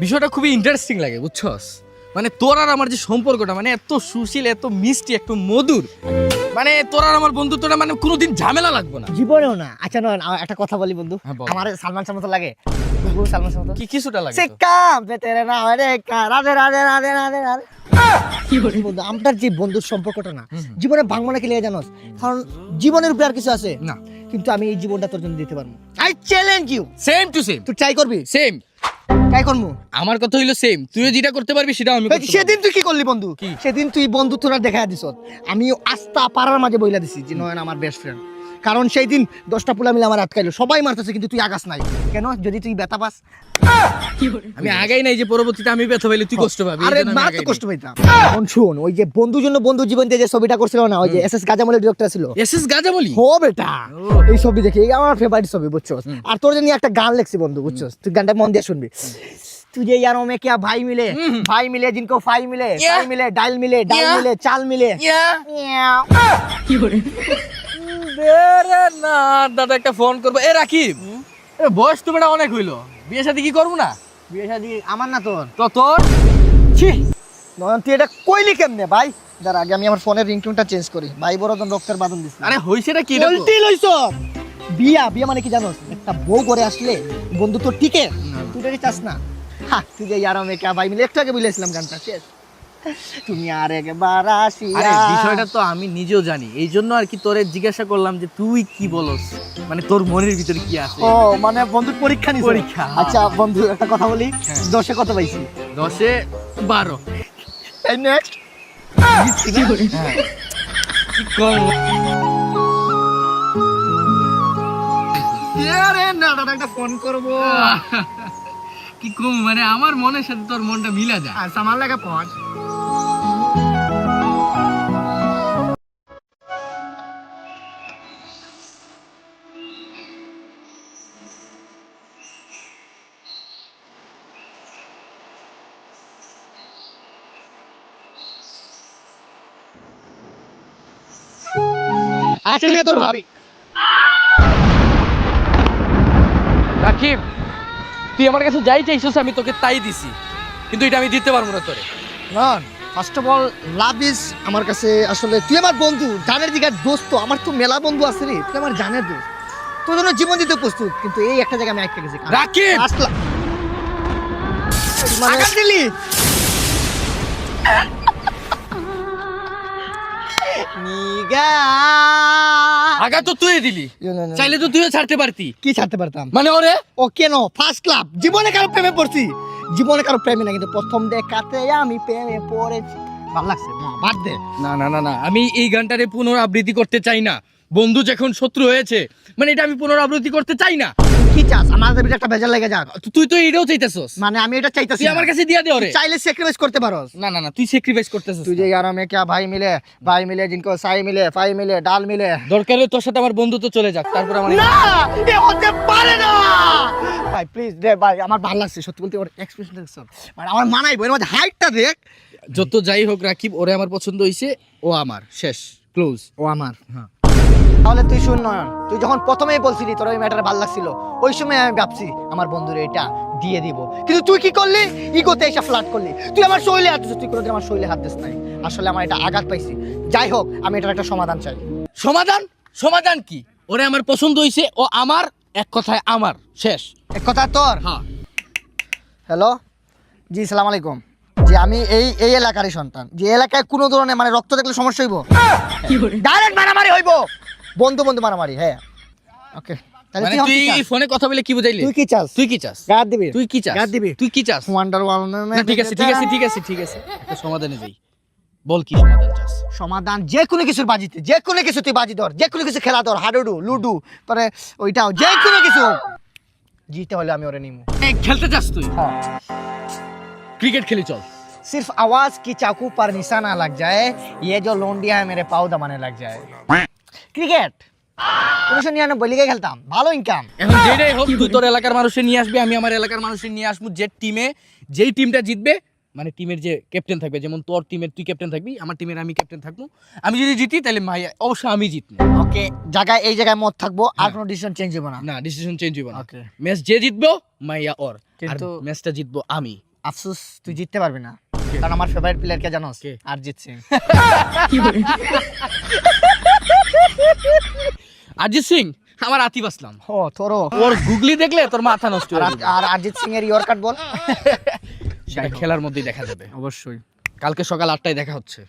বিষয়টা খুবই ইন্টারেস্টিং লাগে বুঝছস? মানে তোর আর আমার যে সম্পর্কটা মানে এত সুশীল এত মিষ্টি এত মধুর মানে তোর আর আমার বন্ধুত্বটা মানে কোনোদিন ঝামেলা লাগবে না। জীবনেও না। আচ্ছা নয় একটা কথা বলি বন্ধু। হ্যাঁ, বল। আমার সালমান শাহ মতো লাগে। গুগু সালমান শাহ মতো। কি কিছুটা লাগে সে তোর? কাম পে তেরে না রে কা- রাধে রাধে রাধে রাধে রাধে। বন্ধু আমার যে বন্ধুর সম্পর্কটা না জীবনে ভাঙবো না কি লেগে জানোস? কারণ জীবনের উপরে আর কিছু আছে? না। কিন্তু আমি এই জীবনটা তোর জন্য দিতে পারব I challenge you same to same তুই ট্রাই করবি? সেম ট্রাই করব আমার কথা হইল সেম তুইও যেটা করতে পারবি সেটা আমি। সেদিন তুই কি করলি বন্ধু? কি? সেদিন তুই বন্ধু তোরা দেখা দিছ আমি আস্তা পাড়ার মাঝে বইলা দিছি যে নয়ন আমার বেস্ট ফ্রেন্ড কারণ সেই দিন দশটা পুলা মিলে আমার আটকাইলো সবাই মারতেছে কিন্তু তুই আগাস নাই কেন যদি তুই ব্যথা পাস আমি আগাই নাই যে পরবর্তীতে আমি ব্যথা পাইলে তুই কষ্ট পাবি আরে এই জন্য আমি মার আগাই তো নাই। কষ্ট পাইতাম এখন শুন ওই যে বন্ধুর জন্য বন্ধু জীবন দিয়ে যে ছবিটা করছিল না ওই যে এস এস গাজামলের ডিরেক্টর ছিল এসএস গাজামলি হো বেটা এই ছবি দেখি এই আমার ফেভারিট ছবি বুঝছস আর তোর জন্য একটা গান লেখছি বন্ধু বুঝছস তুই গানটা মন দিয়ে শুনবি तुझे यारों में क्या भाई मिले भाई मिले जिनको फाई मिले Yeah. फाई मिले डाल मिले डाल Yeah. मिले चाल मिले না দাদা একটা ফোন করব। এ রাকিব বয়স তো বেটা অনেক হইল। বিয়ে শাদী কি করব না? বিয়ে শাদী আমার না তোর? তো তোর? ছি। নয়ন তুই এটা কইলি কেমনে? ভাই যার আগে আমি আমার ফোনের রিংটোনটা চেঞ্জ করি। ভাই বড় তো রক্তের বাঁধন দিস আরে হইছেটা কি এটা লইছ! বিয়া বিয়া মানে কি জানোস? একটা বউ করে আসলে বন্ধু তো টিকে তুই চাস না। হা তুই যে ইয়ারো মে ভাই মিলে একটু আগে বলেছিলাম গানটা শেষ। তুমি আর একবার আসিয়া বিষয়টা তো আমি নিজেও জানি। এই জন্য আর কি তোরে জিজ্ঞাসা করলাম যে তুই কি বলস? মানে তোর মনের ভিতরে কি আছে? ও মানে বন্ধুর পরীক্ষা পরীক্ষা, হ্যাঁ। আচ্ছা বন্ধু একটা কথা বলি। হ্যাঁ। দশে কত পাইছি? দশে বারো। নেক্সট হ্যাঁ। কম? আরে না দাদা একটা ফোন করব। কি কম? মানে আমার মনের সাথে তোর মনটা মিলা যায়। আর সামান লাগা পৌঁছ আসলে তোর ভাবি। রাকিব তুই আমার কাছে যাই চাইছিস আমি তোকে তাই দিছি। কিন্তু এটা আমি দিতে পারব না তোরে। None first of all love is আমার কাছে আসলে তুই আমার বন্ধু জানের দিকে দোস্ত আমার তো মেলা বন্ধু আছে রে তুই আমার জানের দোস্ত। তোর জন্য জীবন দিতে প্রস্তুত কিন্তু এই একটা জায়গায় আমি আটকে গেছি। রাকিব! আসলাম আগা তো তুই দিলি। চাইলে তো তুইও ছাড়তে পারতি। কি ছাড়তে পারতাম? মানে ওরে? ও কেন? ফার্স্ট ক্লাব জীবনে কারও প্রেমে পড়ছি। জীবনে কারও প্রেমে না কিন্তু প্রথম দেখাতে আমি প্রেমে পড়েছি। ভালো লাগছে? বাদ দে। না না না না। আমি এই গানটারে পুনরাবৃত্তি করতে চাই না। বন্ধু যখন শত্রু হয়েছে মানে এটা আমি পুনরাবৃত্তি করতে চাই না। কি চাস? বেজার তুই তো মানে আমি এটা চাইতেছি আমার কাছে দে ওরে। চাইলে করতে না না তুই আর আমি দরকার তোর সাথে আমার চলে যাক তারপর আমার ভাই প্লিজ দে ভাই আমার ভালো লাগছে সত্যি বলতে ওর মানে আমার মানাই হাইটটা দেখ। যত যাই হোক রাকিব ওরে আমার পছন্দ হয়েছে ও আমার শেষ ক্লোজ ও আমার হ্যাঁ। তাহলে তুই শুন নয়ন তুই যখন প্রথমেই বলছিলি তোর ওই ম্যাটার ভালো লাগছিল ওই সময় আমি ভাবছি আমার বন্ধুর এটা দিয়ে দিব। কিন্তু তুই কি করলি? ইগোতে এসে ফ্লাট করলি। তুই আমার শৈলে হাত তুই কোনোদিন আমার শৈলে হাত দিস নাই। আসলে আমার এটা আঘাত পাইছি। যাই হোক আমি এটার একটা সমাধান চাই। সমাধান? সমাধান কি? ওরে আমার পছন্দ হইছে ও আমার এক কথায় আমার। শেষ। এক কথা তোর? হ্যাঁ। হ্যালো জি সালাম আলাইকুম। যে আমি এই এই এলাকারই সন্তান। যে এলাকায় কোনো ধরনের মানে রক্ত দেখলে সমস্যা হইব? ডাইরেক্ট মারামারি হইব! বন্ধু বন্ধু মারামারি হ্যাঁ ওকে তাহলে মানে তুই তুই কি চাস? ফোনে কথা বলে কি বুঝাইলি তুই কি চাস তুই কি চাস গাদ দিবি তুই কি চাস গাদ দিবি তুই কি চাস ওয়ান্ডার না, ঠিক আছে ঠিক আছে ঠিক আছে ঠিক আছে একটা সমাধানে যাই বল কি সমাধান চাস সমাধান যে কোনো কিছুর বাজিতে যে কোনো কিছু তুই বাজি ধর যে কোনো কিছু খেলা ধর হাডুডু লুডু পরে ওইটাও যে কোনো কিছু হোক। জিতে হলে আমি ওরে নিমু এই, খেলতে চাস তুই হ্যাঁ ক্রিকেট খেলি চল सिर्फ आवाज की चाकू पर निशाना लग जाए ये जो लोंडिया है मेरे पाव दबाने लग जाए ক্রিকেট। উনিশশো নিরানব্বই লিগে খেলতাম। ভালো ইনকাম এখন যেটাই হোক তুই তোর এলাকার মানুষের নিয়ে আসবি আমি আমার এলাকার মানুষের নিয়ে আসব যে টিমে যেই টিমটা জিতবে মানে টিমের যে ক্যাপ্টেন থাকবে যেমন তোর টিমের তুই ক্যাপ্টেন থাকবি আমার টিমের আমি ক্যাপ্টেন থাকব। আমি যদি জিতি তাহলে মাইয়া অবশ্যই আমি জিতবো। ওকে জায়গায় এই জায়গায় মত থাকব আর কোনো ডিসিশন চেঞ্জ হবে না। না ডিসিশন চেঞ্জ হইব না। ওকে ম্যাচ যে জিতবো মাইয়া ওর। কিন্তু ম্যাচটা জিতবো আমি। আফসোস তুই জিততে পারবি না। কারণ আমার ফেভারিট প্লেয়ার কে জানোস? অরিজিৎ সিং। অরিজিৎ সিং আমার আতিফ আসলাম। ও তোর ওর গুগলি দেখলে তোর মাথা নষ্ট আর- অরিজিৎ সিং এর ইয়র কাট বল। সেটা খেলার মধ্যেই দেখা যাবে। অবশ্যই। কালকে সকাল আটটায় দেখা হচ্ছে।